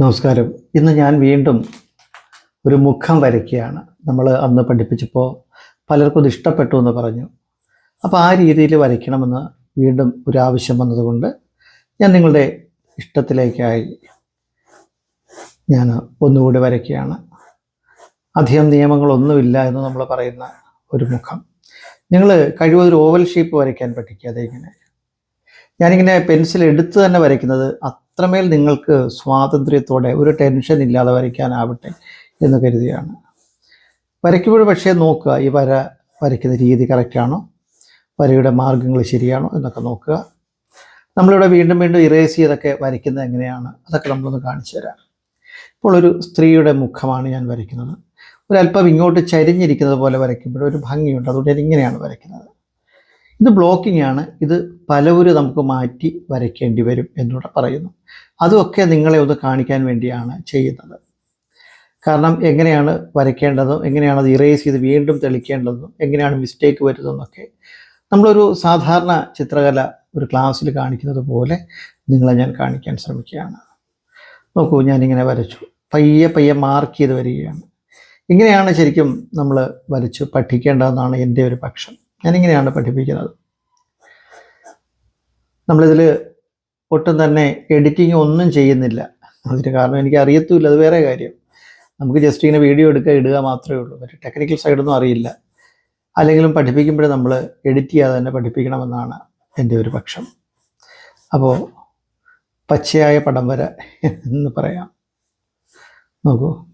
നമസ്കാരം. ഇന്ന് ഞാൻ വീണ്ടും ഒരു മുഖം വരയ്ക്കുകയാണ്. നമ്മൾ അന്ന് പഠിപ്പിച്ചപ്പോൾ പലർക്കും ഇത് ഇഷ്ടപ്പെട്ടു എന്ന് പറഞ്ഞു. അപ്പോൾ ആ രീതിയിൽ വരയ്ക്കണമെന്ന് വീണ്ടും ഒരു ആവശ്യം വന്നതുകൊണ്ട് ഞാൻ നിങ്ങളുടെ ഇഷ്ടത്തിലേക്കായി ഞാൻ ഒന്നുകൂടി വരയ്ക്കുകയാണ്. അധികം നിയമങ്ങളൊന്നുമില്ല എന്ന് നമ്മൾ പറയുന്ന ഒരു മുഖം. നിങ്ങൾ കഴിവതൊരു ഓവൽ ഷേപ്പ് വരയ്ക്കാൻ പഠിക്കുക. ഇങ്ങനെ. ഞാനിങ്ങനെ പെൻസിൽ എടുത്ത് തന്നെ വരയ്ക്കുന്നത് അത്രമേൽ നിങ്ങൾക്ക് സ്വാതന്ത്ര്യത്തോടെ ഒരു ടെൻഷൻ ഇല്ലാതെ വരയ്ക്കാനാവട്ടെ എന്ന് കരുതിയാണ് വരയ്ക്കുമ്പോൾ പക്ഷേ നോക്കുക ഈ വര വരയ്ക്കുന്ന രീതി കറക്റ്റാണോ വരയുടെ മാർഗങ്ങൾ ശരിയാണോ എന്നൊക്കെ നോക്കുക. നമ്മളിവിടെ വീണ്ടും വീണ്ടും ഇറേസ് ചെയ്തൊക്കെ വരയ്ക്കുന്നത് എങ്ങനെയാണ്? അതൊക്കെ നമ്മളൊന്ന് കാണിച്ചു തരാം. ഇപ്പോൾ ഒരു സ്ത്രീയുടെ മുഖമാണ് ഞാൻ വരയ്ക്കുന്നത്. ഒരല്പം ഇങ്ങോട്ട് ചരിഞ്ഞിരിക്കുന്നത് പോലെ വരയ്ക്കുമ്പോൾ ഒരു ഭംഗിയുണ്ട്. അതുകൊണ്ട് ഞാൻ ഇങ്ങനെയാണ് വരയ്ക്കുന്നത്. ഇത് ബ്ലോക്കിംഗ് ആണ്. ഇത് പലവരും നമുക്ക് മാറ്റി വരയ്ക്കേണ്ടി വരും എന്നൂടെ പറയുന്നു. അതുമൊക്കെ നിങ്ങളെ ഒന്ന് കാണിക്കാൻ വേണ്ടിയാണ് ചെയ്യുന്നത്. കാരണം എങ്ങനെയാണ് വരയ്ക്കേണ്ടതും എങ്ങനെയാണ് അത് ഇറേസ് ചെയ്ത് വീണ്ടും തെളിക്കേണ്ടതും എങ്ങനെയാണ് മിസ്റ്റേക്ക് വരുന്നതെന്നൊക്കെ നമ്മളൊരു സാധാരണ ചിത്രകല ഒരു ക്ലാസ്സിൽ കാണിക്കുന്നത് പോലെ നിങ്ങളെ ഞാൻ കാണിക്കാൻ ശ്രമിക്കുകയാണ്. നോക്കൂ ഞാനിങ്ങനെ വരച്ചു. പയ്യെ പയ്യെ മാർക്ക് ചെയ്ത് വരികയാണ്. ഇങ്ങനെയാണ് ശരിക്കും നമ്മൾ വരച്ച് പഠിക്കേണ്ടതെന്നാണ് എന്റെ ഒരു പക്ഷം. ഞാനിങ്ങനെയാണ് പഠിപ്പിക്കുന്നത്. നമ്മളിതിൽ ഒട്ടും തന്നെ എഡിറ്റിംഗ് ഒന്നും ചെയ്യുന്നില്ല. അതിന് കാരണം എനിക്ക് അറിയത്തുമില്ല അത് വേറെ കാര്യം. നമുക്ക് ജസ്റ്റ് ഇങ്ങനെ വീഡിയോ എടുക്കുക ഇടുക മാത്രമേ ഉള്ളൂ. മറ്റേ ടെക്നിക്കൽ സൈഡൊന്നും അറിയില്ല. അല്ലെങ്കിലും പഠിപ്പിക്കുമ്പോഴേ നമ്മൾ എഡിറ്റ് ചെയ്യാതെ തന്നെ പഠിപ്പിക്കണമെന്നാണ് എന്റെ ഒരു പക്ഷം. അപ്പോൾ പച്ചയായ പടം വര എന്ന് പറയാം. നോക്കൂ.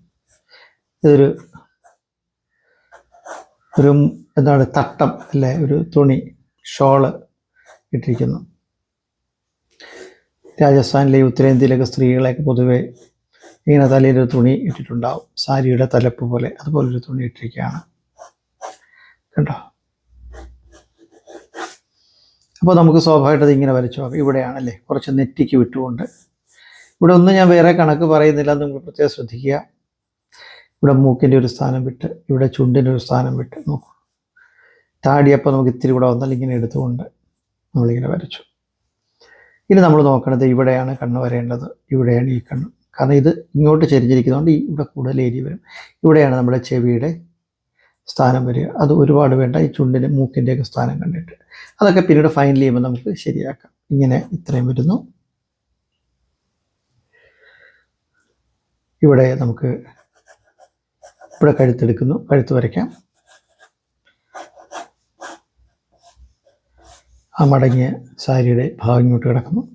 ഇതൊരു ഒരു എന്താണ് തട്ടം അല്ലെ? ഒരു തുണി ഷോൾ ഇട്ടിരിക്കുന്നു. രാജസ്ഥാനിലെ ഉത്തരേന്ത്യയിലൊക്കെ സ്ത്രീകളെയൊക്കെ പൊതുവേ ഇങ്ങനെ തലയിലൊരു തുണി ഇട്ടിട്ടുണ്ടാവും. സാരിയുടെ തലപ്പ് പോലെ അതുപോലൊരു തുണി ഇട്ടിരിക്കുകയാണ്. കണ്ടോ? അപ്പോൾ നമുക്ക് സ്വാഭാവികമായിട്ട് അത് ഇങ്ങനെ വരച്ചു നോക്കാം. ഇവിടെയാണല്ലേ? കുറച്ച് നെറ്റിക്ക് വിട്ടുകൊണ്ട്. ഇവിടെ ഒന്നും ഞാൻ വേറെ കണക്ക് പറയുന്നില്ല. നിങ്ങൾ പ്രത്യേകം ശ്രദ്ധിക്കുക. ഇവിടെ മൂക്കിന്റെ ഒരു സ്ഥാനം വിട്ട് ഇവിടെ ചുണ്ടിന്റെ ഒരു സ്ഥാനം വിട്ട് നോക്കൂ. താടിയപ്പോൾ നമുക്ക് ഇത്തിരി കൂടെ വന്നാൽ ഇങ്ങനെ എടുത്തുകൊണ്ട് നമ്മളിങ്ങനെ വരച്ചു. ഇനി നമ്മൾ നോക്കണത് ഇവിടെയാണ് കണ്ണ് വരേണ്ടത് ഇവിടെയാണ് ഈ കണ്ണ്. കാരണം ഇത് ഇങ്ങോട്ട് ചെരിഞ്ഞിരിക്കുന്നതുകൊണ്ട് ഈ ഇവിടെ കൂടുതൽ ഏരിയ വരും. ഇവിടെയാണ് നമ്മുടെ ചെവിയുടെ സ്ഥാനം വരിക. അത് ഒരുപാട് വേണ്ട ഈ ചുണ്ടിന്റെ മൂക്കിന്റെയൊക്കെ സ്ഥാനം കണ്ടിട്ട്. അതൊക്കെ പിന്നീട് ഫൈനൽ ചെയ്യുമ്പോൾ നമുക്ക് ശരിയാക്കാം. ഇങ്ങനെ ഇത്രയും വരുന്നു. ഇവിടെ നമുക്ക് ഇവിടെ കഴുത്തെടുക്കുന്നു. കഴുത്ത് വരയ്ക്കാം. ആ മടങ്ങിയ സാരിയുടെ ഭാഗം ഇങ്ങോട്ട് കിടക്കുന്നു.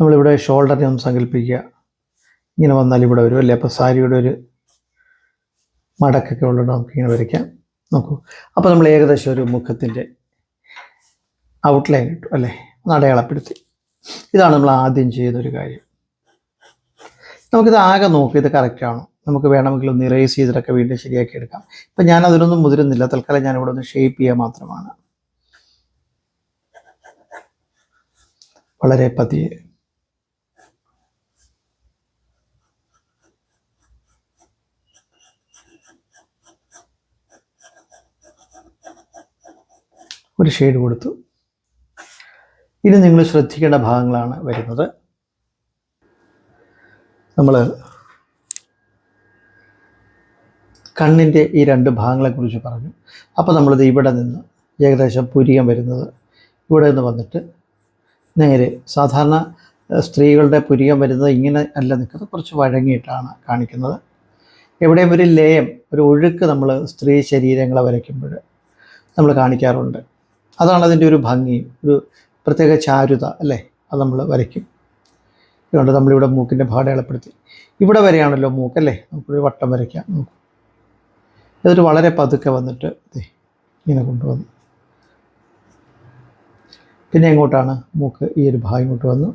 നമ്മളിവിടെ ഷോൾഡറിനെ ഒന്ന് സങ്കല്പിക്കുക. ഇങ്ങനെ വന്നാൽ ഇവിടെ വരും അല്ലേ? അപ്പോൾ സാരിയുടെ ഒരു മടക്കൊക്കെ ഉള്ളത് നമുക്കിങ്ങനെ വരയ്ക്കാം. നോക്കൂ. അപ്പോൾ നമ്മൾ ഏകദേശം ഒരു മുഖത്തിന്റെ ഔട്ട്ലൈൻ ഇട്ടു അല്ലേ? ഒന്ന് അടയാളപ്പെടുത്തി. ഇതാണ് നമ്മൾ ആദ്യം ചെയ്യുന്നൊരു കാര്യം. നമുക്കിത് ആകെ നോക്കി ഇത് കറക്റ്റ് ആണോ? നമുക്ക് വേണമെങ്കിൽ ഒന്ന് ഇറേസ് ചെയ്തിട്ടൊക്കെ വീണ്ടും ശരിയാക്കി എടുക്കാം. ഇപ്പം ഞാൻ അതിനൊന്നും മുതിരുന്നില്ല. തൽക്കാലം ഞാൻ ഇവിടെ ഒന്ന് ഷേപ്പ് ചെയ്യുക മാത്രമാണ്. വളരെ പതിയെ. ഒരു ഷെയ്ഡ് കൊടുത്തു. ഇനി നിങ്ങൾ ശ്രദ്ധിക്കേണ്ട ഭാഗങ്ങളാണ് വരുന്നത്. നമ്മൾ കണ്ണിന്റെ ഈ രണ്ട് ഭാഗങ്ങളെക്കുറിച്ച് പറഞ്ഞു. അപ്പോൾ നമ്മളിത് ഇവിടെ നിന്ന് ഏകദേശം പുരികം വരുന്നത് ഇവിടെ നിന്ന് വന്നിട്ട് നേരെ സാധാരണ സ്ത്രീകളുടെ പുരികം വരുന്നത് ഇങ്ങനെ അല്ല നിൽക്കുന്നത് കുറച്ച് വഴങ്ങിയിട്ടാണ് കാണിക്കുന്നത്. എവിടെയും ഒരു ലയം ഒരു ഒഴുക്ക് നമ്മൾ സ്ത്രീ ശരീരങ്ങളെ വരയ്ക്കുമ്പോൾ നമ്മൾ കാണിക്കാറുണ്ട്. അതാണ് അതിന്റെ ഒരു ഭംഗി ഒരു പ്രത്യേക ചാരുത അല്ലേ? അത് നമ്മൾ വരയ്ക്കും. അതുകൊണ്ട് നമ്മളിവിടെ മൂക്കിന്റെ ഭാഗം അടയാളപ്പെടുത്തി. ഇവിടെ വരെയാണല്ലോ മൂക്ക് അല്ലേ? നമുക്കൊരു വട്ടം വരയ്ക്കാം. നോക്കും. ഇതൊരു വളരെ പതുക്കെ വന്നിട്ട് ഇങ്ങനെ കൊണ്ടുവന്നു. പിന്നെ എങ്ങോട്ടാണ് മൂക്ക് ഈ ഒരു ഭാഗം ഇങ്ങോട്ട് വന്നു?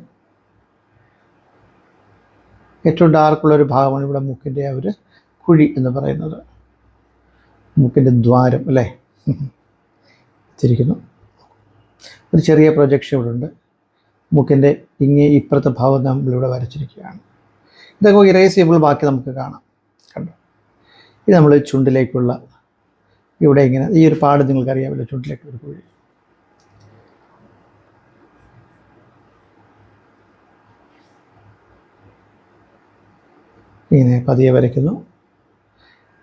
ഏറ്റവും ഡാർക്കുള്ള ഒരു ഭാഗമാണ് ഇവിടെ മൂക്കിന്റെ ആ ഒരു കുഴി എന്ന് പറയുന്നത്. മൂക്കിന്റെ ദ്വാരം അല്ലേ? തിരിക്കുന്നു. ഒരു ചെറിയ പ്രൊജക്ഷൻ ഇവിടെ ഉണ്ട്. മൂക്കിന്റെ ഇങ്ങേ ഇപ്പുറത്തെ ഭാവം നമ്മളിവിടെ വരച്ചിരിക്കുകയാണ്. ഇതൊക്കെ ഇറേസ് ചെയ്യുമ്പോൾ ബാക്കി നമുക്ക് കാണാം. കണ്ടോ? ഇത് നമ്മൾ ചുണ്ടിലേക്കുള്ള ഇവിടെ ഇങ്ങനെ ഈ ഒരു പാട് നിങ്ങൾക്കറിയാമല്ലോ ചുണ്ടിലേക്ക് ഒരു കുഴി. ഇങ്ങനെ പതിയെ വരയ്ക്കുന്നു.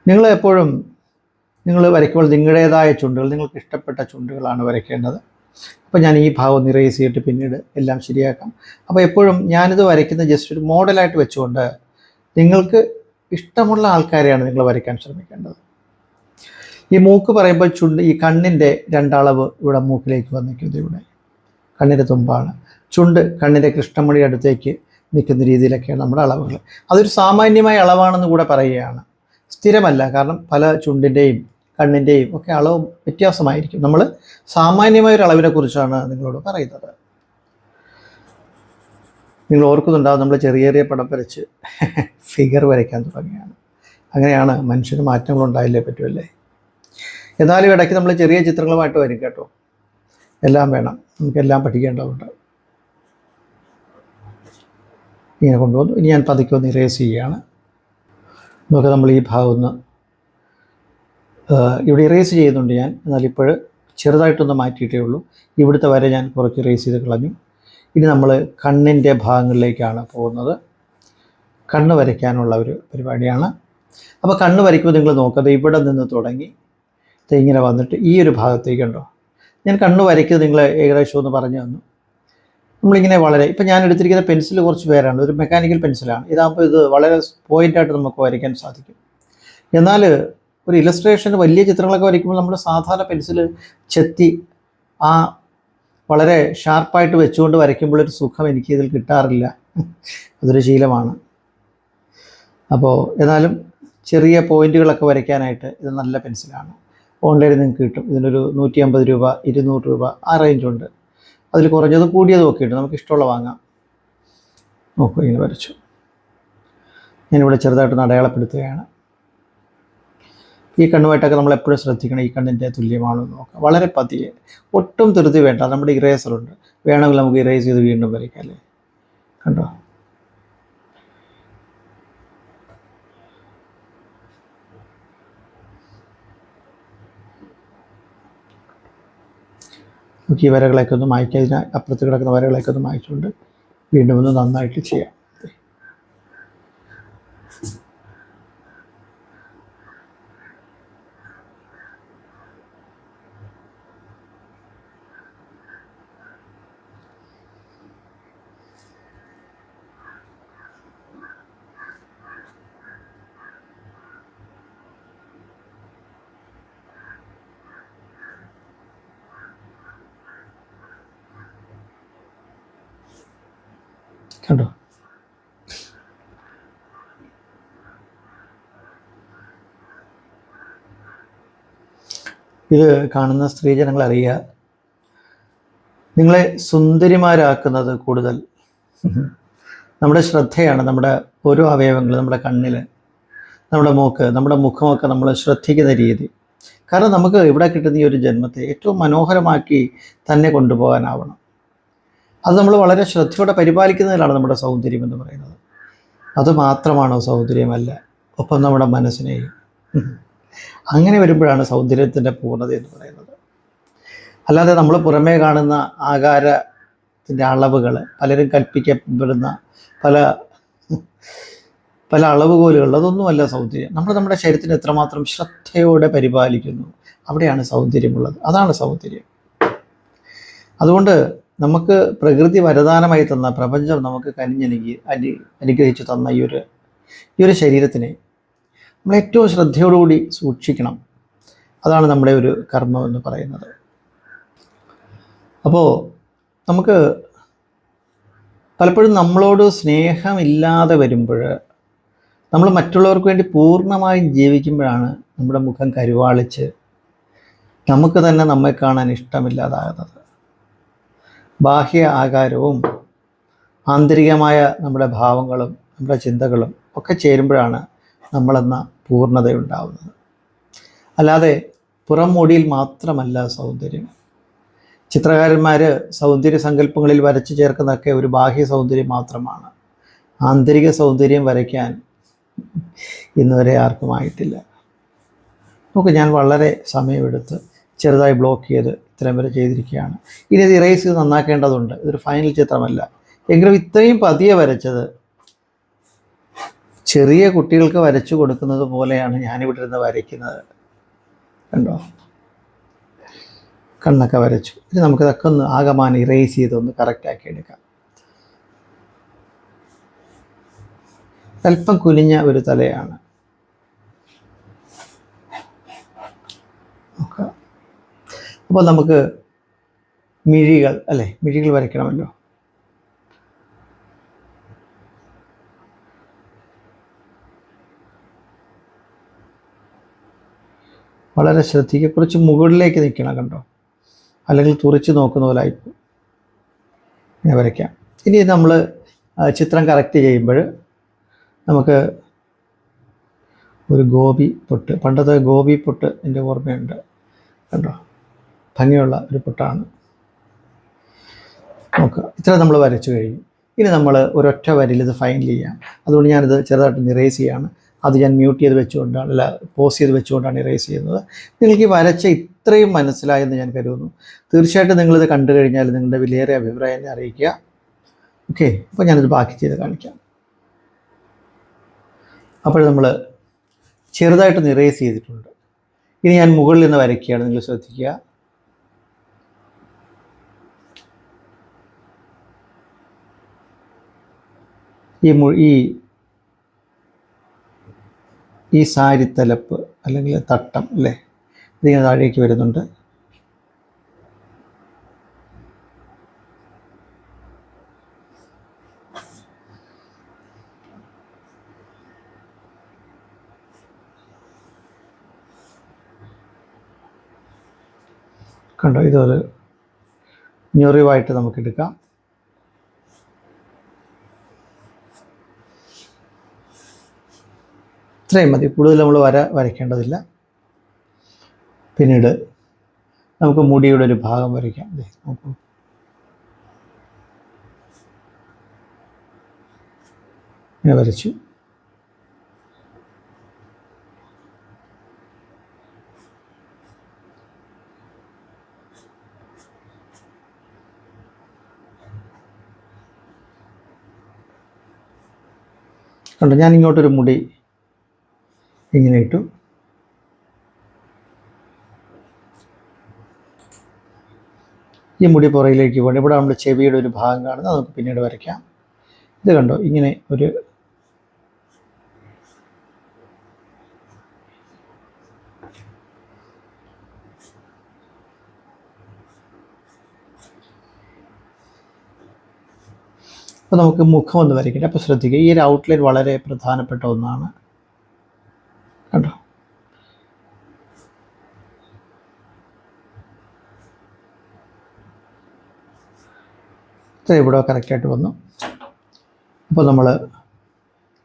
നിങ്ങൾ എപ്പോഴും നിങ്ങൾ വരയ്ക്കുമ്പോൾ നിങ്ങളുടേതായ ചുണ്ടുകൾ നിങ്ങൾക്ക് ഇഷ്ടപ്പെട്ട ചുണ്ടുകളാണ് വരയ്ക്കേണ്ടത്. അപ്പോൾ ഞാൻ ഈ ഭാഗം ഒന്ന് ഇറേസ് ചെയ്തിട്ട് പിന്നീട് എല്ലാം ശരിയാക്കാം. അപ്പോൾ എപ്പോഴും ഞാനിത് വരയ്ക്കുന്ന ജസ്റ്റ് ഒരു മോഡലായിട്ട് വെച്ചുകൊണ്ട് നിങ്ങൾക്ക് ഇഷ്ടമുള്ള ആൾക്കാരെയാണ് നിങ്ങൾ വരയ്ക്കാൻ ശ്രമിക്കേണ്ടത്. ഈ മൂക്ക് പറയുമ്പോൾ ചുണ്ട് ഈ കണ്ണിന്റെ രണ്ടളവ് ഇവിടെ മൂക്കിലേക്ക് വന്നിരിക്കുന്നത് ഇവിടെ. കണ്ണിന്റെ തുമ്പാണ്. ചുണ്ട് കണ്ണിന്റെ കൃഷ്ണമണി അടുത്തേക്ക് നിൽക്കുന്ന രീതിയിലൊക്കെയാണ് നമ്മുടെ അളവുകൾ. അതൊരു സാമാന്യമായ അളവാണെന്ന് കൂടെ പറയുകയാണ്. സ്ഥിരമല്ല കാരണം പല ചുണ്ടിന്റെയും കണ്ണിന്റെയും ഒക്കെ അളവ് വ്യത്യാസമായിരിക്കും. നമ്മൾ സാമാന്യമായ ഒരു അളവിനെ കുറിച്ചാണ് നിങ്ങളോട് പറയുന്നത്. നിങ്ങൾ ഓർക്കുന്നുണ്ടാവും നമ്മൾ ചെറിയ ചെറിയ പടം വരച്ച് ഫിഗർ വരയ്ക്കാൻ തുടങ്ങിയാണ് അങ്ങനെയാണ് മനുഷ്യന് മാറ്റങ്ങൾ ഉണ്ടായില്ലേ പറ്റുമല്ലേ? എന്നാലും ഇടയ്ക്ക് നമ്മൾ ചെറിയ ചിത്രങ്ങളുമായിട്ട് വരും കേട്ടോ. എല്ലാം വേണം. നമുക്കെല്ലാം പഠിക്കേണ്ടതുണ്ട്. ഇങ്ങനെ കൊണ്ടുവന്നു. ഇനി ഞാൻ പതുക്കെ ഒന്ന് ഇറേസ് ചെയ്യുകയാണ്. നമുക്ക് നമ്മൾ ഈ ഭാഗം ഒന്ന് ഇവിടെ ഇറേസ് ചെയ്യുന്നുണ്ട് ഞാൻ. എന്നാൽ ഇപ്പോൾ ചെറുതായിട്ടൊന്ന് മാറ്റിയിട്ടേ ഉള്ളൂ. ഇവിടുത്തെ വരെ ഞാൻ കുറച്ച് ഇറേസ് ചെയ്ത് കളഞ്ഞു. ഇനി നമ്മൾ കണ്ണിന്റെ ഭാഗങ്ങളിലേക്കാണ് പോകുന്നത്. കണ്ണ് വരയ്ക്കാനുള്ള ഒരു പരിപാടിയാണ്. അപ്പോൾ കണ്ണ് വരയ്ക്കുമ്പോൾ നിങ്ങൾ നോക്കാതെ ഇവിടെ നിന്ന് തുടങ്ങി. ഇങ്ങനെ വന്നിട്ട് ഈ ഒരു ഭാഗത്തേക്കുണ്ടോ ഞാൻ കണ്ണ് വരയ്ക്കുന്നത് നിങ്ങൾ ഏകദേശം ഒന്ന് പറഞ്ഞു തന്നു. നമ്മളിങ്ങനെ വളരെ ഇപ്പം ഞാൻ എടുത്തിരിക്കുന്ന പെൻസിൽ കുറച്ച് പേരാണ്. ഒരു മെക്കാനിക്കൽ പെൻസിലാണ് ഇതാകുമ്പോൾ ഇത് വളരെ പോയിന്റായിട്ട് നമുക്ക് വരയ്ക്കാൻ സാധിക്കും. എന്നാൽ ഒരു ഇലസ്ട്രേഷൻ വലിയ ചിത്രങ്ങളൊക്കെ വരയ്ക്കുമ്പോൾ നമ്മൾ സാധാരണ പെൻസിൽ ചെത്തി ആ വളരെ ഷാർപ്പായിട്ട് വെച്ചുകൊണ്ട് വരയ്ക്കുമ്പോൾ ഒരു സുഖം എനിക്ക് ഇതിൽ കിട്ടാറില്ല. അതൊരു ശീലമാണ്. അപ്പോൾ എന്നാലും ചെറിയ പോയിന്റുകളൊക്കെ വരയ്ക്കാനായിട്ട് ഇത് നല്ല പെൻസിലാണ് ഓൺലൈനിൽ നിങ്ങൾക്ക് കിട്ടും. ഇതിനൊരു നൂറ്റി അമ്പത് രൂപ ഇരുന്നൂറ് രൂപ ആ റേഞ്ചുണ്ട് അതിൽ കുറഞ്ഞതും കൂടിയതും ഒക്കെ ഉണ്ട്. നമുക്ക് ഇഷ്ടമുള്ള വാങ്ങാം. നോക്കൂ ഇങ്ങനെ വരച്ചു. ഞാനിവിടെ ചെറുതായിട്ടൊന്ന് അടയാളപ്പെടുത്തുകയാണ്. ഈ കണ്ണുമായിട്ടൊക്കെ നമ്മൾ എപ്പോഴും ശ്രദ്ധിക്കണം ഈ കണ്ണിന്റെ തുല്യമാണോ എന്ന് നോക്കാം വളരെ പതിയെ. ഒട്ടും ധൃതി വേണ്ട. നമ്മുടെ ഇറേസറുണ്ട് വേണമെങ്കിൽ നമുക്ക് ഇറേസ് ചെയ്ത് വീണ്ടും വരയ്ക്കാം അല്ലേ? കണ്ടോ? നമുക്ക് ഈ വരകളൊക്കെ ഒന്ന് മായ്ക്കാം. ഇതിന് അപ്പുറത്ത് കിടക്കുന്ന വരകളൊക്കെ ഒന്ന് മായ്ച്ചുകൊണ്ട് വീണ്ടും ഒന്ന് നന്നായിട്ട് ചെയ്യാം. കണ്ടോ? ഇത് കാണുന്ന സ്ത്രീജനങ്ങൾ അറിയുക. നിങ്ങളെ സുന്ദരിമാരാക്കുന്നത് കൂടുതൽ. നമ്മുടെ ശ്രദ്ധയാണ് നമ്മുടെ ഓരോ അവയവങ്ങൾ നമ്മുടെ കണ്ണിൽ നമ്മുടെ മൂക്ക് നമ്മുടെ മുഖമൊക്കെ നമ്മൾ ശ്രദ്ധിക്കുന്ന രീതി. കാരണം നമുക്ക് ഇവിടെ കിട്ടുന്ന ഈ ഒരു ജന്മത്തെ ഏറ്റവും മനോഹരമാക്കി തന്നെ കൊണ്ടുപോകാനാവണം. അത് നമ്മൾ വളരെ ശ്രദ്ധയോടെ പരിപാലിക്കുന്നതിലാണ് നമ്മുടെ സൗന്ദര്യം എന്ന് പറയുന്നത്. അത് മാത്രമാണോ സൗന്ദര്യമല്ല? ഒപ്പം നമ്മുടെ മനസ്സിനെയും. അങ്ങനെ വരുമ്പോഴാണ് സൗന്ദര്യത്തിന്റെ പൂർണത എന്ന് പറയുന്നത്. അല്ലാതെ നമ്മൾ പുറമേ കാണുന്ന ആകാരത്തിന്റെ അളവുകൾ പലരും കൽപ്പിക്കപ്പെടുന്ന പല പല അളവുകോലുകൾ അതൊന്നുമല്ല സൗന്ദര്യം. നമ്മൾ നമ്മുടെ ശരീരത്തിന് എത്രമാത്രം ശ്രദ്ധയോടെ പരിപാലിക്കുന്നു അവിടെയാണ് സൗന്ദര്യമുള്ളത്. അതാണ് സൗന്ദര്യം. അതുകൊണ്ട് നമുക്ക് പ്രകൃതി വരദാനമായി തന്ന പ്രപഞ്ചം നമുക്ക് കനിഞ്ഞനുകി അനു അനുഗ്രഹിച്ചു തന്ന ഈ ഒരു ഈ ഒരു ശരീരത്തിനെ നമ്മൾ ഏറ്റവും ശ്രദ്ധയോടുകൂടി സൂക്ഷിക്കണം. അതാണ് നമ്മുടെ ഒരു കർമ്മം എന്ന് പറയുന്നത്. അപ്പോൾ നമുക്ക് പലപ്പോഴും നമ്മളോട് സ്നേഹമില്ലാതെ വരുമ്പോൾ നമ്മൾ മറ്റുള്ളവർക്ക് വേണ്ടി പൂർണമായും ജീവിക്കുമ്പോഴാണ് നമ്മുടെ മുഖം കരുവാളിച്ച് നമുക്ക് തന്നെ നമ്മെ കാണാൻ ഇഷ്ടമില്ലാതാകുന്നത്. ബാഹ്യ ആകാരവും ആന്തരികമായ നമ്മുടെ ഭാവങ്ങളും നമ്മുടെ ചിന്തകളും ഒക്കെ ചേരുമ്പോഴാണ് നമ്മളെന്ന പൂർണതയുണ്ടാവുന്നത്. അല്ലാതെ പുറം മൂടിയിൽ മാത്രമല്ല സൗന്ദര്യം. ചിത്രകാരന്മാർ സൗന്ദര്യ സങ്കല്പങ്ങളിൽ വരച്ചു ചേർക്കുന്നതൊക്കെ ഒരു ബാഹ്യ സൗന്ദര്യം മാത്രമാണ്. ആന്തരിക സൗന്ദര്യം വരയ്ക്കാൻ ഇന്നുവരെ ആർക്കും ആയിട്ടില്ല. നമുക്ക് ഞാൻ വളരെ സമയമെടുത്ത് ചെറുതായി ബ്ലോക്ക് ചെയ്ത് ഇത്രയും വരെ ചെയ്തിരിക്കുകയാണ്. ഇനി ഇത് ഇറേസ് ചെയ്ത് നന്നാക്കേണ്ടതുണ്ട്. ഇതൊരു ഫൈനൽ ചിത്രമല്ല. എങ്കിലും ഇത്രയും പതിയെ വരച്ചത് ചെറിയ കുട്ടികൾക്ക് വരച്ചു കൊടുക്കുന്നത് പോലെയാണ് ഞാനിവിടെ ഇരുന്ന് വരയ്ക്കുന്നത്. കണ്ടോ? കണ്ണൊക്കെ വരച്ചു. ഇനി നമുക്കിതൊക്കെ ഒന്ന് ആകമാനം ഇറേസ് ചെയ്ത് ഒന്ന് കറക്റ്റാക്കി എടുക്കാം. അല്പം കുനിഞ്ഞ ഒരു തലയാണ്. നോക്കാം. അപ്പോൾ നമുക്ക് മിഴികൾ അല്ലേ? മിഴികൾ വരയ്ക്കണമല്ലോ. വളരെ ശ്രദ്ധിക്കുക. കുറച്ച് മുകളിലേക്ക് നിൽക്കണം കണ്ടോ? അല്ലെങ്കിൽ തുറച്ച് നോക്കുന്ന പോലെ ഇങ്ങനെ വരയ്ക്കാം. ഇനി നമ്മൾ ചിത്രം കറക്റ്റ് ചെയ്യുമ്പോൾ നമുക്ക് ഒരു ഗോപി പൊട്ട് പണ്ടത്തെ ഗോപി പൊട്ട് എന്റെ ഓർമ്മയുണ്ട്. കണ്ടോ? ഭംഗിയുള്ള ഒരു പുട്ടാണ്. നോക്കുക ഇത്ര നമ്മൾ വരച്ചു കഴിഞ്ഞു. ഇനി നമ്മൾ ഒരൊറ്റ വരിയിൽ ഇത് ഫൈനൽ ചെയ്യാം. അതുകൊണ്ട് ഞാനിത് ചെറുതായിട്ട് ഇറേസ് ചെയ്യാണ്. അത് ഞാൻ മ്യൂട്ട് ചെയ്ത് വെച്ചുകൊണ്ടാണ് അല്ല പോസ് ചെയ്ത് വെച്ചുകൊണ്ടാണ് ഇറേസ് ചെയ്യുന്നത്. നിങ്ങൾക്ക് വരച്ച ഇത്രയും മനസ്സിലായെന്ന് ഞാൻ കരുതുന്നു. തീർച്ചയായിട്ടും നിങ്ങളിത് കണ്ടു കഴിഞ്ഞാൽ നിങ്ങളുടെ വിലയേറിയ അഭിപ്രായം അറിയിക്കുക. ഓക്കെ അപ്പോൾ ഞാനിത് ബാക്കി ചെയ്ത് കാണിക്കാം. അപ്പോൾ നമ്മൾ ചെറുതായിട്ട് ഇറേസ് ചെയ്തിട്ടുണ്ട്. ഇനി ഞാൻ മുകളിൽ നിന്ന് വരയ്ക്കുകയാണ് നിങ്ങൾ ശ്രദ്ധിക്കുക. ഈ ഈ ഈ സാരിത്തലപ്പ് അല്ലെങ്കിൽ തട്ടം അല്ലേ? ഇതിങ്ങനെ താഴേക്ക് വരുന്നുണ്ട്. കണ്ടോ? ഇതൊരു ഞൊറിവായിട്ട് നമുക്ക് ഇത്രയും മതി. കൂടുതൽ നമ്മൾ വര വരയ്ക്കേണ്ടതില്ല. പിന്നീട് നമുക്ക് മുടിയുടെ ഒരു ഭാഗം വരയ്ക്കാം. നോക്കൂ. ഇങ്ങനെ വരച്ചു. കണ്ടോ ഞാൻ ഇങ്ങോട്ടൊരു മുടി ഇങ്ങനെ ഇട്ടു. ഈ മുടി പുറയിലേക്ക് പോകണം ഇവിടെ നമ്മുടെ ചെവിയുടെ ഒരു ഭാഗം കാണുന്നത് നമുക്ക് പിന്നീട് വരയ്ക്കാം. ഇത് കണ്ടോ? ഇങ്ങനെ ഒരു അപ്പോൾ നമുക്ക് മുഖം ഒന്ന് വരയ്ക്കണം അപ്പോൾ ശ്രദ്ധിക്കുക ഈ ഒരു ഔട്ട്ലൈൻ വളരെ പ്രധാനപ്പെട്ട ഒന്നാണ്. കണ്ടോ? ഇവിടെ കറക്റ്റായിട്ട് വന്നു. അപ്പോൾ നമ്മൾ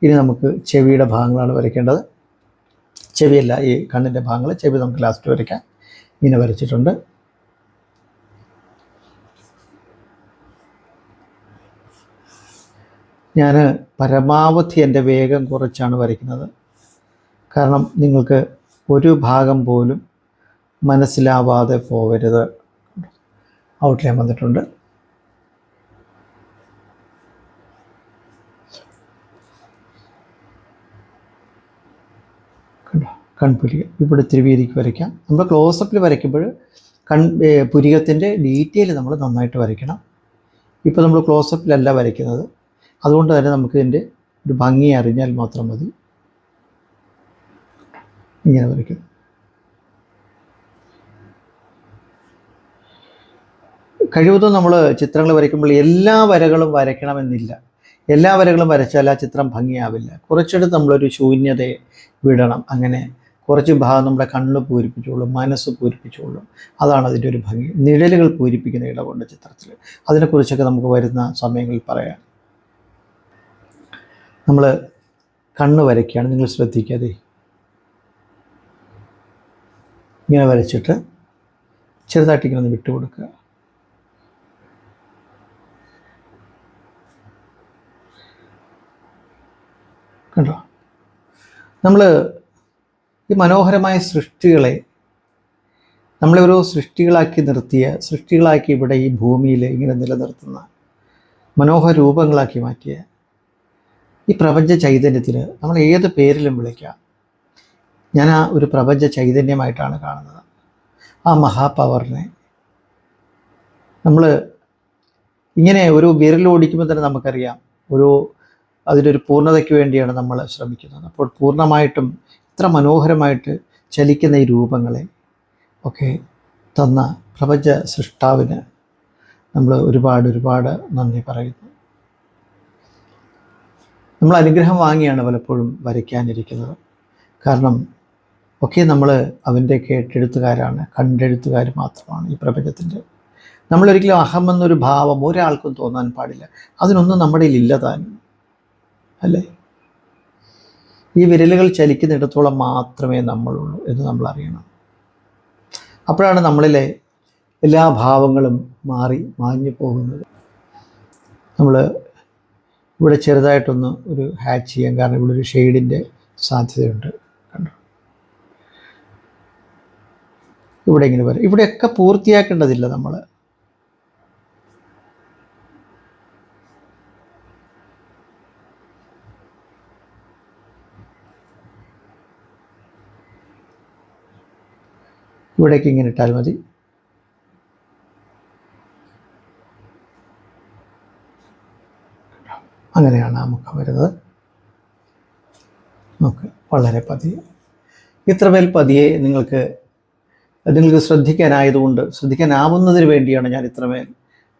ഇനി നമുക്ക് ചെവിയുടെ ഭാഗങ്ങളാണ് വരയ്ക്കേണ്ടത്. ചെവിയല്ല ഈ കണ്ണിന്റെ ഭാഗങ്ങൾ ചെവി നമുക്ക് ലാസ്റ്റ് വരയ്ക്കാം. ഇങ്ങനെ വരച്ചിട്ടുണ്ട്. ഞാൻ പരമാവധി എന്റെ വേഗം കുറച്ചാണ് വരയ്ക്കുന്നത്. കാരണം നിങ്ങൾക്ക് ഒരു ഭാഗം പോലും മനസ്സിലാവാതെ പോകരുത് ഔട്ട്ലൈൻ വന്നിട്ടുണ്ട്. കൺപുരിക. ഇവിടെ തിരുവീതിക്ക് വീതിക്ക് വരയ്ക്കാം. നമ്മൾ ക്ലോസപ്പിൽ വരയ്ക്കുമ്പോൾ കൺ പുരികത്തിന്റെ ഡീറ്റെയിൽ നമ്മൾ നന്നായിട്ട് വരയ്ക്കണം. ഇപ്പോൾ നമ്മൾ ക്ലോസപ്പിലല്ല വരയ്ക്കുന്നത്. അതുകൊണ്ട് തന്നെ നമുക്ക് ഇതിന്റെ ഒരു ഭംഗി അറിഞ്ഞാൽ മാത്രം മതി. ഇങ്ങനെ വരയ്ക്കും. കഴിവതും നമ്മൾ ചിത്രങ്ങൾ വരയ്ക്കുമ്പോൾ എല്ലാ വരകളും വരയ്ക്കണമെന്നില്ല. എല്ലാ വരകളും വരച്ചാൽ ആ ചിത്രം ഭംഗിയാവില്ല. കുറച്ചെടുത്ത് നമ്മളൊരു ശൂന്യതയെ വിടണം. അങ്ങനെ കുറച്ച് ഭാഗം നമ്മുടെ കണ്ണ് പൂരിപ്പിച്ചോളും മനസ്സ് പൂരിപ്പിച്ചോളും. അതാണ് അതിന്റെ ഒരു ഭംഗി. നിഴലുകൾ പൂരിപ്പിക്കുന്ന ഇടമുണ്ട് ചിത്രത്തിൽ അതിനെക്കുറിച്ചൊക്കെ നമുക്ക് വരുന്ന സമയങ്ങളിൽ പറയാം. നമ്മൾ കണ്ണ് വരയ്ക്കുകയാണ്. നിങ്ങൾ ശ്രദ്ധിക്കാതെ ഇങ്ങനെ വരച്ചിട്ട് ചെറുതായിട്ട് ഇങ്ങനെ ഒന്ന് വിട്ടു കൊടുക്കുക. കണ്ടോ? നമ്മൾ ഈ മനോഹരമായ സൃഷ്ടികളെ നമ്മളെ ഓരോ സൃഷ്ടികളാക്കി നിർത്തിയ സൃഷ്ടികളാക്കി ഇവിടെ ഈ ഭൂമിയിൽ ഇങ്ങനെ നിലനിർത്തുന്ന മനോഹര രൂപങ്ങളാക്കി മാറ്റിയ ഈ പ്രപഞ്ച ചൈതന്യത്തിന് നമ്മൾ ഏത് പേരിലും വിളിക്കാം. ഞാൻ ആ ഒരു പ്രപഞ്ച ചൈതന്യമായിട്ടാണ് കാണുന്നത്. ആ മഹാപവറിനെ നമ്മൾ ഇങ്ങനെ ഒരു വിരലോടിക്കുമ്പോൾ തന്നെ നമുക്കറിയാം ഒരു അതിനൊരു പൂർണതയ്ക്ക് വേണ്ടിയാണ് നമ്മൾ ശ്രമിക്കുന്നത്. അപ്പോൾ പൂർണമായിട്ടും ഇത്ര മനോഹരമായിട്ട് ചലിക്കുന്ന ഈ രൂപങ്ങളെ ഒക്കെ തന്ന പ്രപഞ്ച സൃഷ്ടാവിന് നമ്മൾ ഒരുപാട് ഒരുപാട് നന്ദി പറയുന്നു. നമ്മൾ അനുഗ്രഹം വാങ്ങിയാണ് പലപ്പോഴും വരയ്ക്കാനിരിക്കുന്നത്. കാരണം ഒക്കെ നമ്മൾ അവന്റെ കേട്ടെഴുത്തുകാരാണ് കണ്ടെഴുത്തുകാർ മാത്രമാണ് ഈ പ്രപഞ്ചത്തിന്റെ. നമ്മളൊരിക്കലും അഹം എന്നൊരു ഭാവം ഒരാൾക്കും തോന്നാൻ പാടില്ല. അതിനൊന്നും നമ്മുടെ ഇല്ല താനും അല്ലേ? ഈ വിരലുകൾ ചലിക്കുന്നിടത്തോളം മാത്രമേ നമ്മളുള്ളൂ എന്ന് നമ്മൾ അറിയണം. അപ്പോഴാണ് നമ്മളിലെ എല്ലാ ഭാവങ്ങളും മാറി മാഞ്ഞു പോകുന്നത്. നമ്മൾ ഇവിടെ ചെറുതായിട്ടൊന്ന് ഒരു ഹാച്ച് ചെയ്യാം കാരണം ഇവിടെ ഒരു ഷെയ്ഡിന്റെ സാധ്യതയുണ്ട് കണ്ടോ ഇവിടെ ഇങ്ങനെ വരും. ഇവിടെയൊക്കെ പൂർത്തിയാക്കേണ്ടതില്ല നമ്മൾ ഇവിടേക്ക് ഇങ്ങനെ ഇട്ടാൽ മതി. അങ്ങനെയാണ് ആ മുഖം വരുന്നത്. നമുക്ക് വളരെ പതിയെ ഇത്രമേൽ പതിയെ നിങ്ങൾക്ക് നിങ്ങൾക്ക് ശ്രദ്ധിക്കാനായതുകൊണ്ട് ശ്രദ്ധിക്കാനാവുന്നതിന് വേണ്ടിയാണ് ഞാൻ ഇത്രമേൽ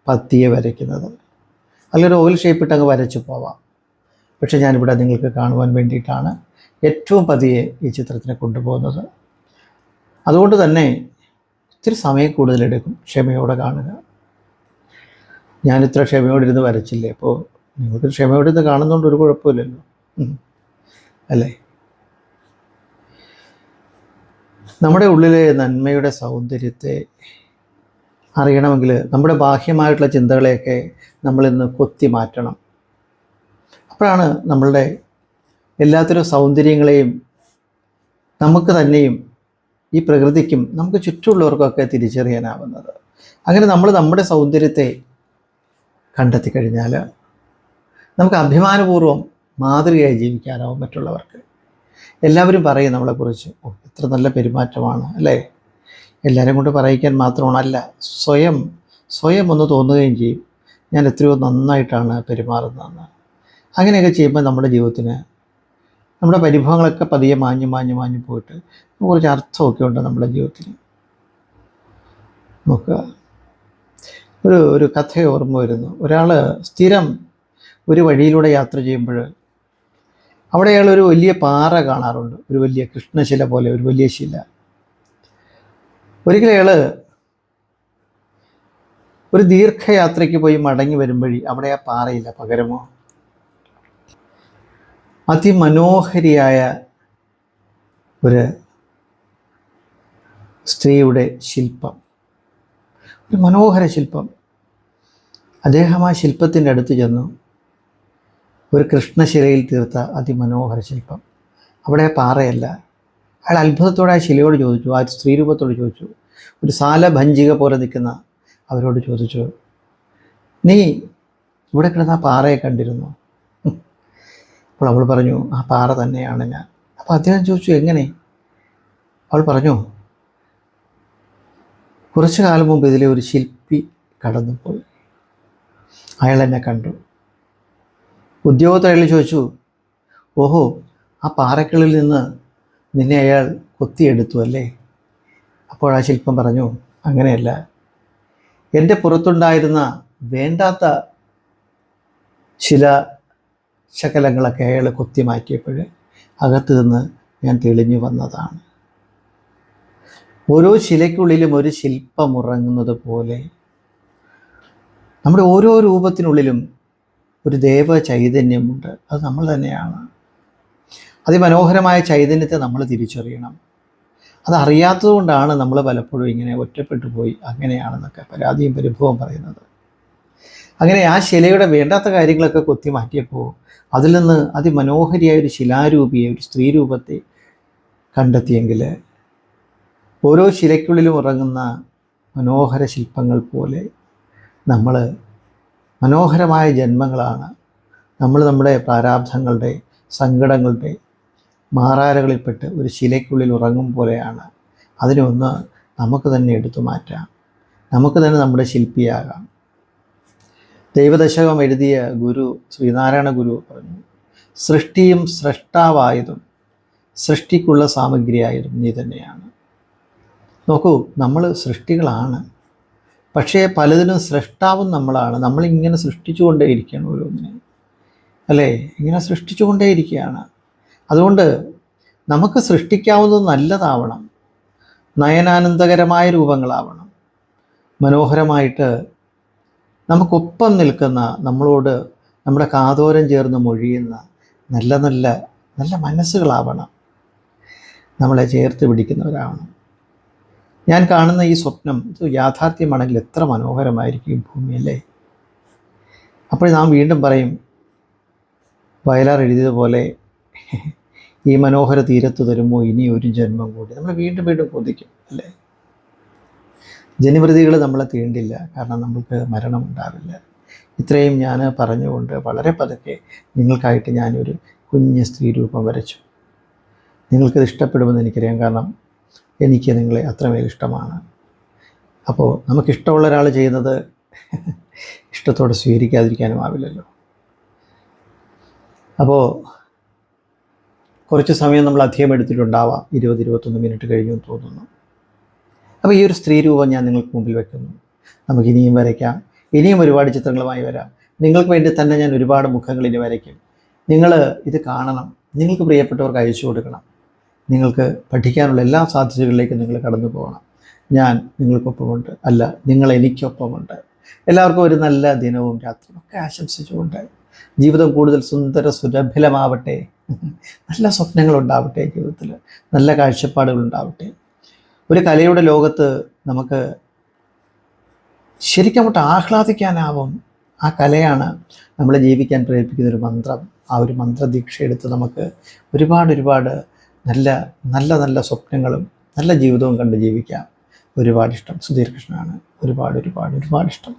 പത്തിയെ വരയ്ക്കുന്നത്. അല്ലെങ്കിൽ ഓയിൽ ഷേപ്പിട്ട് അങ്ങ് വരച്ചു പോവാം. പക്ഷെ ഞാനിവിടെ നിങ്ങൾക്ക് കാണുവാൻ വേണ്ടിയിട്ടാണ് ഏറ്റവും പതിയെ ഈ ചിത്രത്തിനെ കൊണ്ടുപോകുന്നത്. അതുകൊണ്ട് തന്നെ ഇത്തിരി സമയം കൂടുതലെടുക്കും ക്ഷമയോടെ കാണുക. ഞാനിത്ര ക്ഷമയോടിരുന്ന് വരച്ചില്ലേ? അപ്പോൾ നിങ്ങൾക്ക് ക്ഷമയോടിരുന്ന് കാണുന്നതുകൊണ്ട് ഒരു കുഴപ്പമില്ലല്ലോ. അല്ലേ? നമ്മുടെ ഉള്ളിലെ നന്മയുടെ സൗന്ദര്യത്തെ അറിയണമെങ്കിൽ നമ്മുടെ ബാഹ്യമായിട്ടുള്ള ചിന്തകളെയൊക്കെ നമ്മളിന്ന് കൊത്തി മാറ്റണം. അപ്പോഴാണ് നമ്മളുടെ എല്ലാത്തരം സൗന്ദര്യങ്ങളെയും നമുക്ക് തന്നെയും ഈ പ്രകൃതിക്കും നമുക്ക് ചുറ്റുമുള്ളവർക്കൊക്കെ തിരിച്ചറിയാനാവുന്നത്. അങ്ങനെ നമ്മൾ നമ്മുടെ സൗന്ദര്യത്തെ കണ്ടെത്തി കഴിഞ്ഞാൽ നമുക്ക് അഭിമാനപൂർവം മാതൃകയായി ജീവിക്കാനാവും മറ്റുള്ളവർക്ക്. എല്ലാവരും പറയും നമ്മളെക്കുറിച്ച് ഓ ഇത്ര നല്ല പെരുമാറ്റമാണ് അല്ലേ? എല്ലാവരും കൊണ്ട് പറയിക്കാൻ മാത്രമാണല്ല സ്വയം സ്വയം ഒന്ന് തോന്നുകയും ചെയ്യും. ഞാൻ എത്രയോ നന്നായിട്ടാണ് പെരുമാറുന്നതെന്ന്. അങ്ങനെയൊക്കെ ചെയ്യുമ്പോൾ നമ്മുടെ ജീവിതത്തിന് നമ്മുടെ പരിഭവങ്ങളൊക്കെ പതിയെ മാഞ്ഞു മാഞ്ഞു മാഞ്ഞു പോയിട്ട് കുറച്ച് അർത്ഥമൊക്കെ ഉണ്ട് നമ്മുടെ ജീവിതത്തിന്. നോക്കുക. ഒരു ഒരു കഥ ഓർമ്മ വരുന്നു. ഒരാൾ സ്ഥിരം ഒരു വഴിയിലൂടെ യാത്ര ചെയ്യുമ്പോൾ അവിടെ അയാൾ ഒരു വലിയ പാറ കാണാറുണ്ട്. ഒരു വലിയ കൃഷ്ണശില പോലെ ഒരു വലിയ ശില. ഒരിക്കലും അയാൾ ഒരു ദീർഘയാത്രയ്ക്ക് പോയി മടങ്ങി വരുമ്പോഴേ അവിടെ ആ പാറയില്ല പകരമോ? അതിമനോഹരിയായ ഒരു സ്ത്രീയുടെ ശില്പം. ഒരു മനോഹര ശില്പം. അദ്ദേഹം ആ ശില്പത്തിന്റെ അടുത്ത് ചെന്നു. ഒരു കൃഷ്ണശിലയിൽ തീർത്ത അതിമനോഹര ശില്പം. അവിടെ പാറയല്ല. അയാൾ അത്ഭുതത്തോടെ ആ ശിലയോട് ചോദിച്ചു ആ സ്ത്രീരൂപത്തോട് ചോദിച്ചു ഒരു സാല ഭഞ്ചിക പോലെ നിൽക്കുന്ന അവരോട് ചോദിച്ചു നീ ഇവിടെ കിടന്ന പാറയെ കണ്ടിരുന്നു? അപ്പോൾ അവൾ പറഞ്ഞു ആ പാറ തന്നെയാണ് ഞാൻ. അപ്പോൾ അദ്ദേഹം ചോദിച്ചു എങ്ങനെ? അവൾ പറഞ്ഞു കുറച്ചു കാലം മുമ്പ് ഇതിലെ ഒരു ശില്പി കടന്നുപോയി. അയാൾ എന്നെ കണ്ടു. ഉദ്യോഗത്തിൽ അയാൾ ചോദിച്ചു? ഓഹോ ആ പാറക്കളിൽ നിന്ന് നിന്നെ അയാൾ കൊത്തിയെടുത്തു അല്ലേ? അപ്പോൾ ആ ശില്പം പറഞ്ഞു അങ്ങനെയല്ല. എന്റെ പുറത്തുണ്ടായിരുന്ന വേണ്ടാത്ത ശില ശകലങ്ങളൊക്കെ അയാൾ കൊത്തി മാറ്റിയപ്പോൾ അകത്തു നിന്ന് ഞാൻ തെളിഞ്ഞു വന്നതാണ്. ഓരോ ശിലയ്ക്കുള്ളിലും ഒരു ശില്പം ഉറങ്ങുന്നത് പോലെ നമ്മുടെ ഓരോ രൂപത്തിനുള്ളിലും ഒരു ദേവ ചൈതന്യമുണ്ട്. അത് നമ്മൾ തന്നെയാണ്. അതിമനോഹരമായ ചൈതന്യത്തെ നമ്മൾ തിരിച്ചറിയണം. അതറിയാത്തതുകൊണ്ടാണ് നമ്മൾ പലപ്പോഴും ഇങ്ങനെ ഒറ്റപ്പെട്ടു പോയി അങ്ങനെയാണെന്നൊക്കെ പരാതിയും പരിഭവം പറയുന്നത്. അങ്ങനെ ആ ശിലയുടെ വേണ്ടാത്ത കാര്യങ്ങളൊക്കെ കൊത്തി മാറ്റിയപ്പോൾ അതിൽ നിന്ന് അതിമനോഹരിയായ ഒരു ശിലാരൂപിയെ ഒരു സ്ത്രീരൂപത്തെ കണ്ടെത്തിയെങ്കിൽ ഓരോ ശിലയ്ക്കുള്ളിലും ഉറങ്ങുന്ന മനോഹര ശില്പങ്ങൾ പോലെ നമ്മൾ മനോഹരമായ ജന്മങ്ങളാണ് നമ്മൾ നമ്മുടെ പ്രാരാബ്ധങ്ങളുടെ സങ്കടങ്ങളുടെ മാറാരകളിൽപ്പെട്ട് ഒരു ശിലയ്ക്കുള്ളിൽ ഉറങ്ങും പോലെയാണ്. അതിനൊന്ന് നമുക്ക് തന്നെ എടുത്തു മാറ്റാം. നമുക്ക് തന്നെ നമ്മുടെ ശില്പിയാകാം. ദൈവദശകം എഴുതിയ ഗുരു ശ്രീനാരായണ ഗുരു പറഞ്ഞു സൃഷ്ടിയും സൃഷ്ടാവായതും സൃഷ്ടിക്കുള്ള സാമഗ്രിയായതും നീ തന്നെയാണ്. നോക്കൂ നമ്മൾ സൃഷ്ടികളാണ്. പക്ഷേ പലതിനും സൃഷ്ടാവും നമ്മളാണ്. നമ്മളിങ്ങനെ സൃഷ്ടിച്ചുകൊണ്ടേയിരിക്കുകയാണ് ഓരോന്നിനെ. അല്ലേ? ഇങ്ങനെ സൃഷ്ടിച്ചുകൊണ്ടേയിരിക്കുകയാണ്. അതുകൊണ്ട് നമുക്ക് സൃഷ്ടിക്കാവുന്നത് നല്ലതാവണം. നയനാനന്ദകരമായ രൂപങ്ങളാവണം. മനോഹരമായിട്ട് നമുക്കൊപ്പം നിൽക്കുന്ന നമ്മളോട് നമ്മുടെ കാതോരം ചേർന്ന് മൊഴിയുന്ന നല്ല നല്ല നല്ല മനസ്സുകളാവണം. നമ്മളെ ചേർത്ത് പിടിക്കുന്നവരാവണം. ഞാൻ കാണുന്ന ഈ സ്വപ്നം ഇത് യാഥാർത്ഥ്യമാണെങ്കിൽ എത്ര മനോഹരമായിരിക്കും ഈ ഭൂമി അല്ലേ? അപ്പോൾ നാം വീണ്ടും പറയും വയലാർ എഴുതിയതുപോലെ ഈ മനോഹര തീരത്ത് തരുമോ ഇനി ഒരു ജന്മം കൂടി. നമ്മൾ വീണ്ടും വീണ്ടും കൊതിക്കും അല്ലേ? ജനിമൃതികൾ നമ്മളെ തീണ്ടില്ല. കാരണം നമുക്ക് മരണം ഉണ്ടാവില്ല. ഇത്രയും ഞാൻ പറഞ്ഞുകൊണ്ട് വളരെ പതുക്കെ നിങ്ങൾക്കായിട്ട് ഞാനൊരു കുഞ്ഞ് സ്ത്രീ രൂപം വരച്ചു. നിങ്ങൾക്കത് ഇഷ്ടപ്പെടുമെന്ന് എനിക്കറിയാം. കാരണം എനിക്ക് നിങ്ങളെ അത്രമേൽ ഇഷ്ടമാണ്. അപ്പോൾ നമുക്കിഷ്ടമുള്ള ഒരാൾ ചെയ്യുന്നത് ഇഷ്ടത്തോടെ സ്വീകരിക്കാതിരിക്കാനും ആവില്ലല്ലോ. അപ്പോൾ കുറച്ച് സമയം നമ്മൾ അധികം എടുത്തിട്ടുണ്ടാവാം. ഇരുപത് ഇരുപത്തൊന്ന് മിനിറ്റ് കഴിഞ്ഞു എന്ന് തോന്നുന്നു. അപ്പോൾ ഈ ഒരു സ്ത്രീ രൂപം ഞാൻ നിങ്ങൾക്ക് മുമ്പിൽ വെക്കുന്നു. നമുക്ക് ഇനിയും വരയ്ക്കാം. ഇനിയും ഒരുപാട് ചിത്രങ്ങളുമായി വരാം. നിങ്ങൾക്ക് വേണ്ടി തന്നെ ഞാൻ ഒരുപാട് മുഖങ്ങൾ ഇനി വരയ്ക്കും. നിങ്ങൾ ഇത് കാണണം. നിങ്ങൾക്ക് പ്രിയപ്പെട്ടവർക്ക് അയച്ചു കൊടുക്കണം. നിങ്ങൾക്ക് പഠിക്കാനുള്ള എല്ലാ സാധ്യതകളിലേക്കും നിങ്ങൾ കടന്നു പോകണം. ഞാൻ നിങ്ങൾക്കൊപ്പമുണ്ട്. അല്ല നിങ്ങൾ എനിക്കൊപ്പമുണ്ട്. എല്ലാവർക്കും ഒരു നല്ല ദിനവും രാത്രിയും ഒക്കെ ആശംസിച്ചുകൊണ്ട് ജീവിതം കൂടുതൽ സുന്ദര സുരഭിലമാവട്ടെ. നല്ല സ്വപ്നങ്ങൾ ഉണ്ടാവട്ടെ ജീവിതത്തിൽ. നല്ല കാഴ്ചപ്പാടുകൾ ഉണ്ടാവട്ടെ. ഒരു കലയുടെ ലോകത്ത് നമുക്ക് ശരിക്കും അങ്ങോട്ട് ആഹ്ലാദിക്കാനാവും ആ കലയാണ് നമ്മളെ ജീവിക്കാൻ പ്രേരിപ്പിക്കുന്ന ഒരു മന്ത്രം. ആ ഒരു മന്ത്രദീക്ഷ എടുത്ത് നമുക്ക് ഒരുപാട് ഒരുപാട് നല്ല നല്ല നല്ല സ്വപ്നങ്ങളും നല്ല ജീവിതവും കണ്ട് ജീവിക്കാം ഒരുപാട് ഇഷ്ടം സുധീർ കൃഷ്ണനാണ് ഒരുപാട് ഒരുപാട് ഒരുപാട് ഇഷ്ടം.